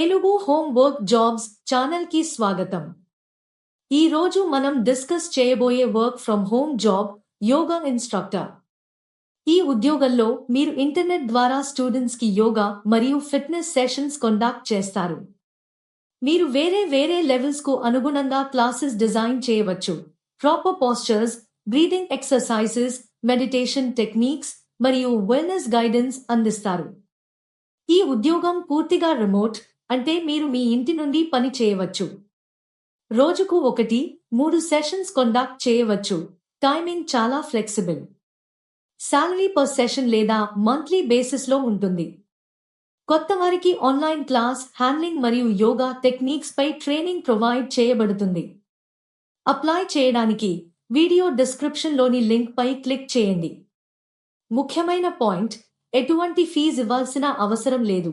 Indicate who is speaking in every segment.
Speaker 1: Telugu home work jobs ఛానల్కి స్వాగతం. ఈ రోజు మనం డిస్కస్ చేయబోయే work from home job yoga instructor. ఈ ఉద్యోగంలో మీరు ఇంటర్నెట్ ద్వారా స్టూడెంట్స్కి యోగా మరియు ఫిట్నెస్ సెషన్స్ కండక్ట్ చేస్తారు. మీరు వేరే వేరే లెవెల్స్కు అనుగుణంగా క్లాసెస్ డిజైన్ చేయవచ్చు. Proper postures breathing exercises meditation techniques మరియు వెల్నెస్ గైడెన్స్ అందిస్తారు. ఈ ఉద్యోగం పూర్తిగా రిమోట్ అంటే మీరు మీ ఇంటి నుండి పని చేయవచ్చు. రోజుకు ఒకటి మూడు సెషన్స్ కండక్ట్ చేయవచ్చు. టైమింగ్ చాలా ఫ్లెక్సిబుల్ శాలరీ పర్ సెషన్ లేదా మంత్లీ బేసిస్లో ఉంటుంది. కొత్త వారికి ఆన్లైన్ క్లాస్ హ్యాండ్లింగ్ మరియు యోగా టెక్నిక్స్ పై ట్రైనింగ్ ప్రొవైడ్ చేయబడుతుంది. అప్లై చేయడానికి వీడియో డిస్క్రిప్షన్లోని లింక్ పై క్లిక్ చేయండి. ముఖ్యమైన పాయింట్ ఎటువంటి ఫీజు ఇవ్వాల్సిన అవసరం లేదు.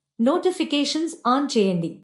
Speaker 1: నోటిఫికేషన్స్ ఆన్ చేయండి